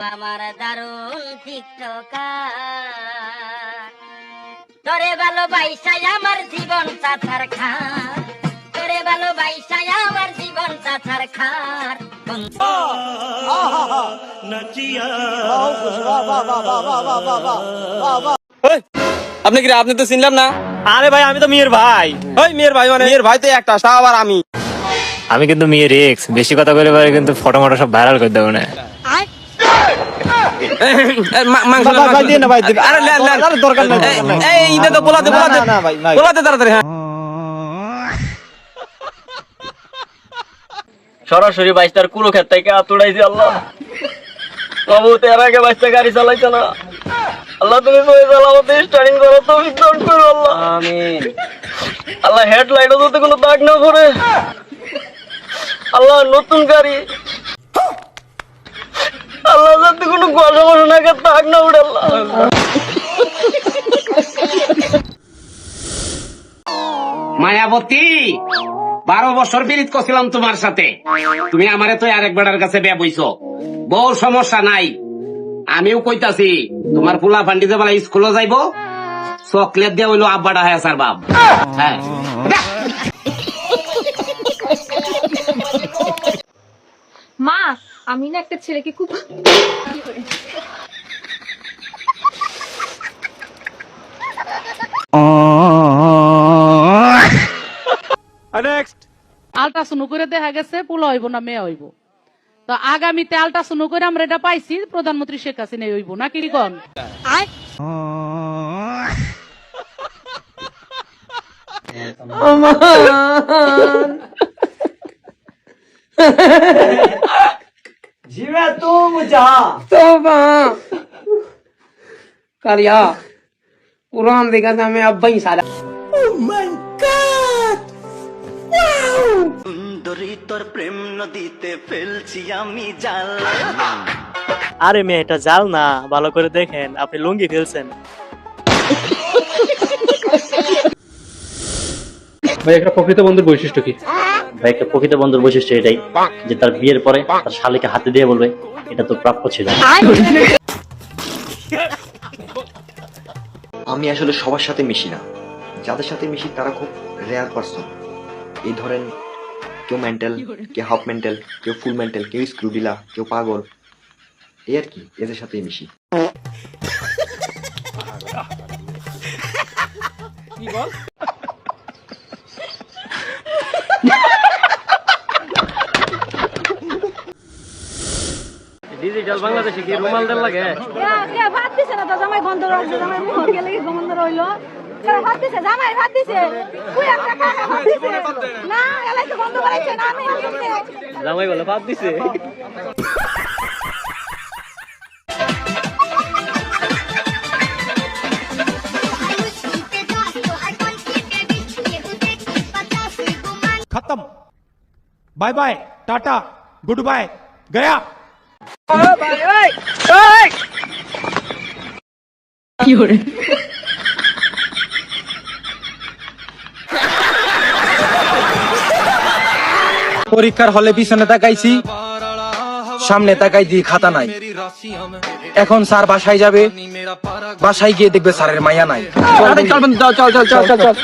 আমার দারুণ টিকটকার তোরে ভালোবাইসাই আমার জীবন চাচার খার। তোরে ভালোবাইসাই আমার জীবন চাচার খার। আপনি কি আপনি তো চিনলাম না? আরে ভাই আমি তো মেয়ের ভাই। ওই মেয়ের ভাই মানে? মেয়ের ভাই তো একটা তা আবার আমি। আমি কিন্তু মেয়ের এক্স বেশি কথা বলে পারে কিন্তু ফটো মটো সব ভাইরাল করে দেবো না। মাংস ভাই, ভাই, আরে লেন, লেন। আরে দরকার নাই, এই, তো না, ভাই। তাড়াতাড়ি, হ্যাঁ। সরাসরি বাইশটার কুলো ক্ষেত থেকে আতুড়াইছি আল্লাহ। বাবু তের আগে বাইশটা গাড়ি চালাইছে না। আল্লাহ তুমি করো করো আল্লাহ। আমিন। আল্লাহ হেডলাইটও যাতে কোনো দাগ না পড়ে আল্লাহ নতুন গাড়ি আল্লাহ যাতে কোনো না উঠে আল্লাহ মায়াবতী, বারো বছর বিরিত করছিলাম তোমার সাথে। তুমি আমারে তো আরেক বেড়ার কাছে বে বইছো। বউ সমস্যা নাই। আমিও কইতাছি, তোমার ফুলা ফান্ডি যে বলে স্কুলে যাইবো, চকলেট দিয়ে হইল আব্বাটা হ্যাঁ স্যার বাপ। মা, আমি না একটা ছেলেকে খুব আলট্রাসাউন্ড করে দেখা গেছে পোলা হইব না মেয়ে হইব। তো আগামীতে আলট্রাসাউন্ড করে আমরা এটা পাইছি প্রধানমন্ত্রী শেখ হাসিনা হইব না কি কন আরে মেয়ে এটা জাল না। ভালো করে দেখেন আপনি লুঙ্গি ফেলছেন। ভাই একটা প্রকৃত বন্ধুর বৈশিষ্ট্য কি? ভাই একটা প্রকৃত বন্ধুর বৈশিষ্ট্য এটাই যে তার বিয়ের পরে তার শালিকে হাতে দিয়ে বলবে এটা তো প্রাপ্য ছিল। আমি আসলে সবার সাথে মিশি না। যাদের সাথে মিশি তারা খুব রেয়ার পার্সন এই ধরেন কেউ মেন্টাল কেউ হাফ মেন্টাল কেউ ফুল মেন্টাল কেউ স্ক্রুডিলা কেউ পাগল। এই আর কি এদের সাথেই মিশি। ডিজিটাল বাংলাদেশে কি রুমাল দেন লাগে ভাত দিছে না তো জামাই গন্ধ রয়েছে জামাই মুখ গেলে কি গন্ধ রইলো কেন ভাত দিছে জামাই ভাত দিছে তুই একটা কাকা ভাত দিছে না এলাই তো গন্ধ বাড়াইছে না আমি আনতে জামাই বলে ভাব দিছে खत्म bye bye tata goodbye गया পরীক্ষার হলে পিছনে তাকাইছি, সামনে তাকাই দিয়ে খাতা নাই। এখন স্যার বাসায় যাবে, বাসায় গিয়ে দেখবে স্যারের মায়া নাই। চল চল চল চল চল।